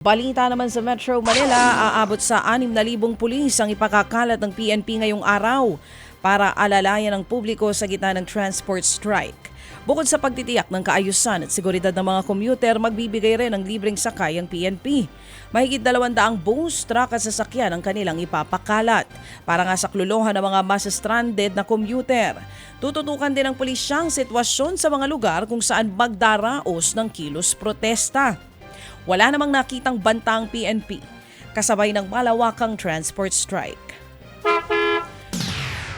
Balita naman sa Metro Manila, aabot sa 6,000 pulis ang ipakakalat ng PNP ngayong araw para alalayan ng publiko sa gitna ng transport strike. Bukod sa pagtitiyak ng kaayusan at seguridad ng mga commuter, magbibigay rin ng libreng sakay ang PNP. Mahigit 200 bus, truck at sasakyan ang kanilang ipapakalat para nga sakluluhan ng mga mas stranded na commuter. Tututukan din ng pulisya ang sitwasyon sa mga lugar kung saan magdaraos ng kilos protesta. Wala namang nakitang banta ang PNP kasabay ng malawakang transport strike.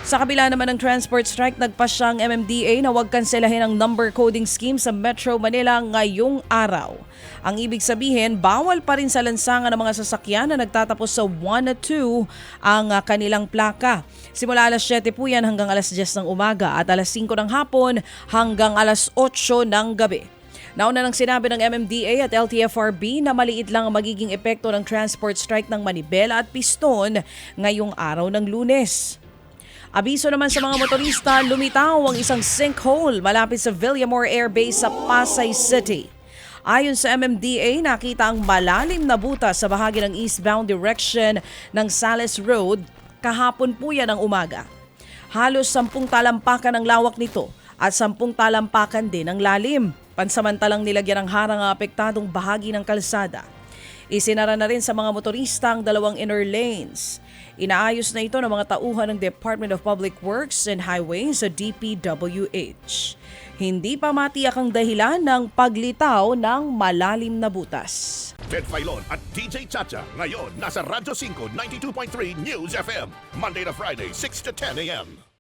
Sa kabila naman ng transport strike, nagpasya ang MMDA na huwag kanselahin ang number coding scheme sa Metro Manila ngayong araw. Ang ibig sabihin, bawal pa rin sa lansangan ng mga sasakyan na nagtatapos sa 1 at 2 ang ah, kanilang plaka. Simula alas 7 po yan hanggang alas 10 ng umaga at alas 5 ng hapon hanggang alas 8 ng gabi. Nauna nang sinabi ng MMDA at LTFRB na maliit lang ang magiging epekto ng transport strike ng Manibela at Piston ngayong araw ng lunes. Abiso naman sa mga motorista, lumitaw ang isang sinkhole malapit sa Villamore Air Base sa Pasay City. Ayon sa MMDA, nakita ang malalim na butas sa bahagi ng eastbound direction ng Sales Road kahapon po yan ng umaga. Halos sampung talampakan ang lawak nito at sampung talampakan din ang lalim. Pansamantalang nilagyan ng harang ang apektadong bahagi ng kalsada. Isinara na rin sa mga motorista ang dalawang inner lanes. Inaayos na ito ng mga tauhan ng Department of Public Works and Highways sa DPWH. Hindi pa matiyak ang dahilan ng paglitaw ng malalim na butas. Ted Filon at DJ Chacha. Ngayon, nasa Radyo 5, 92.3 News FM. Monday to Friday, 6 to 10 a.m.